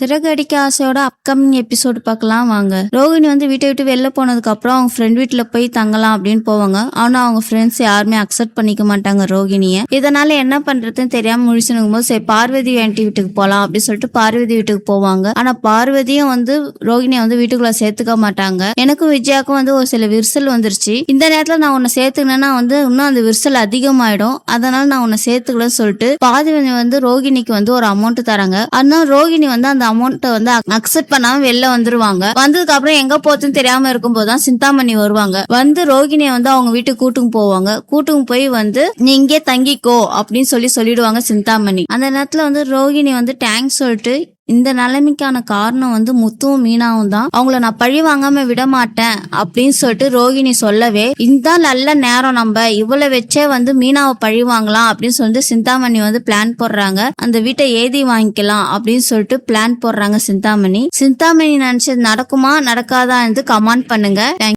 சிறகு அடிக்க ஆசையோட அப்கமிங் எபிசோடு பார்க்கலாம் வாங்க. ரோகிணி வந்து வீட்டை விட்டு வெளில போனதுக்கு அப்புறம் அவங்க ஃப்ரெண்ட் வீட்டில் போய் தங்கலாம் அப்படின்னு போவாங்க. ஆனா அவங்க ஃப்ரெண்ட்ஸ் யாருமே அக்செப்ட் பண்ணிக்க மாட்டாங்க ரோகிணிய. இதனால என்ன பண்றதுன்னு தெரியாம முழிச்சுனுக்கும் போது சரி பார்வதி ஆண்டி வீட்டுக்கு போலாம் அப்படின்னு சொல்லிட்டு பார்வதி வீட்டுக்கு போவாங்க. ஆனா பார்வதியும் வந்து ரோகிணியை வந்து வீட்டுக்குள்ள சேர்த்துக்க மாட்டாங்க. எனக்கும் விஜயாக்கும் வந்து ஒரு சில விரிசல் வந்துருச்சு. இந்த நேரத்துல நான் உன்னை சேர்த்துக்கினேன்னா வந்து இன்னும் அந்த விரிசல் அதிகமாயிடும். அதனால நான் உன்னை சேர்த்துக்கலன்னு சொல்லிட்டு பாதிவனி வந்து ரோகிணிக்கு வந்து ஒரு அமௌண்ட் தராங்க. அதனால ரோகிணி வந்து அந்த அமௌண்ட்டை வந்து அக்செப்ட் பண்ணாம வெளில வந்துருவாங்க. வந்ததுக்கு அப்புறம் எங்க போச்சுன்னு தெரியாம இருக்கும்போது தான் சிந்தாமணி வருவாங்க. வந்து ரோகிணியை வந்து அவங்க வீட்டுக்கு கூட்டுக்கு போவாங்க. கூட்டுக்கு போய் வந்து நீ இங்கே தங்கிக்கோ அப்படின்னு சொல்லி சொல்லிடுவாங்க சிந்தாமணி. அந்த நேரத்துல வந்து ரோகிணி வந்து டேங்க் சொல்லிட்டு இந்த நிலைமைக்கான காரணம் வந்து முத்துவும் மீனாவும் தான். அவங்கள நான் பழி வாங்காம விட மாட்டேன் அப்படின்னு சொல்லிட்டு ரோகிணி சொல்லவே இந்த நல்ல நேரம் நம்ம. இவ்வளவு வச்சே வந்து மீனாவை பழி வாங்கலாம். அப்படின்னு சொல்லிட்டு சிந்தாமணி வந்து பிளான் போடுறாங்க. அந்த வீட்டை ஏதி வாங்கிக்கலாம் அப்படின்னு சொல்லிட்டு பிளான் போடுறாங்க சிந்தாமணி. சிந்தாமணி நினைச்சது நடக்குமா? நடக்காதா? கமெண்ட் பண்ணுங்க.